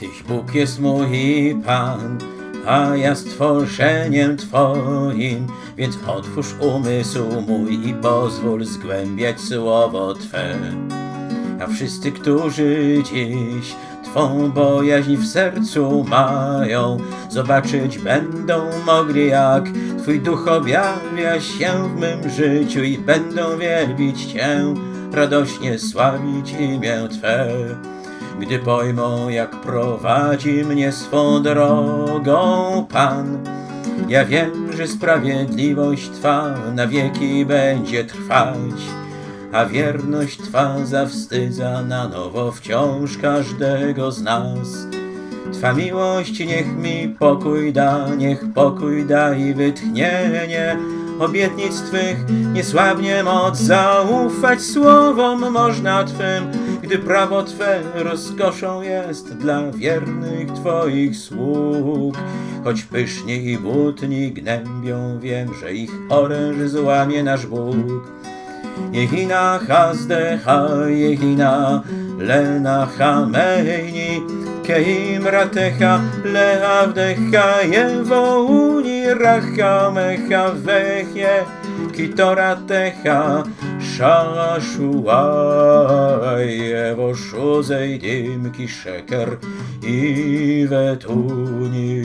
Tyś Bóg jest mój Pan, a ja stworzeniem Twoim, więc otwórz umysł mój i pozwól zgłębiać słowo Twe. A wszyscy, którzy dziś Twą bojaźń w sercu mają, zobaczyć będą mogli, jak Twój duch objawia się w mym życiu i będą wielbić Cię, radośnie sławić imię Twe. Gdy pojmą, jak prowadzi mnie swą drogą Pan, ja wiem, że sprawiedliwość Twa na wieki będzie trwać, a wierność Twa zawstydza na nowo wciąż każdego z nas. Twa miłość niech mi pokój da, niech pokój da i wytchnienie obietnic Twych nie słabnie moc zaufać słowom można Twym, gdy prawo Twe rozkoszą jest dla wiernych Twoich sług. Choć pyszni i butni gnębią, wiem, że ich oręż złamie nasz Bóg. Jehina Hazdecha, Jehina Lena Hameini, Keim Ratecha, Leavdecha, Jewouni Rachamecha Wechie, Kitoratecha, Jewo Szuzej Dimki Szeker i Wetuni.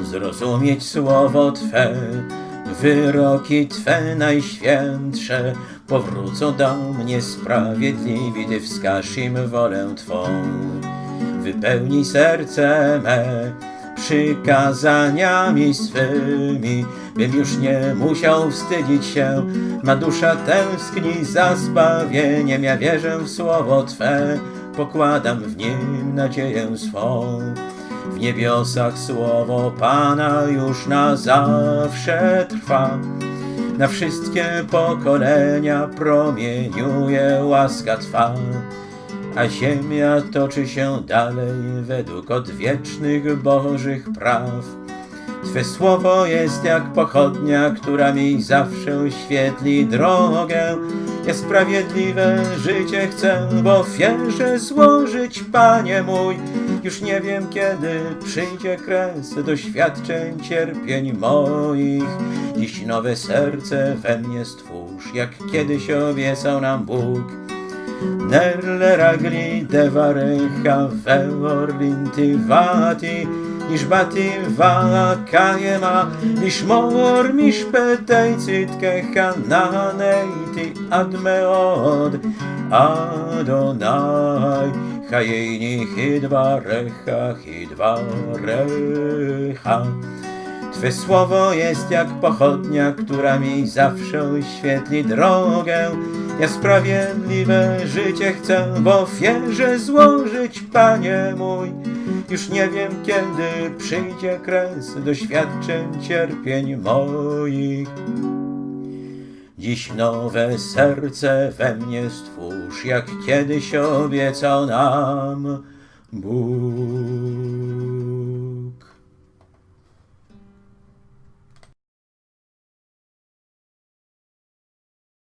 zrozumieć słowo Twe, wyroki Twe najświętsze, powrócą do mnie sprawiedliwi, Ty wskaż im wolę Twą. Wypełnij serce me przykazaniami swymi, bym już nie musiał wstydzić się, ma dusza tęskni za zbawieniem, ja wierzę w słowo Twe, pokładam w nim nadzieję swą. W niebiosach słowo Pana już na zawsze trwa. Na wszystkie pokolenia promieniuje łaska Twa, a ziemia toczy się dalej według odwiecznych Bożych praw. Twe słowo jest jak pochodnia, która mi zawsze oświetli drogę. Ja sprawiedliwe życie chcę w ofierze złożyć, Panie mój. Już nie wiem, kiedy przyjdzie kres doświadczeń, cierpień moich. Dziś nowe serce we mnie stwórz, jak kiedyś obiecał nam Bóg. Nerle ragli devarecha veorlinti vati Niż bati va kajema Niż mor mish petei citke hananeiti admeod Adonai Chajeni hidvarecha hidvarecha Twe słowo jest jak pochodnia, która mi zawsze oświetli drogę. Ja sprawiedliwe życie chcę w ofierze złożyć, Panie mój. Już nie wiem, kiedy przyjdzie kres doświadczeń, cierpień moich. Dziś nowe serce we mnie stwórz, jak kiedyś obiecał nam Bóg.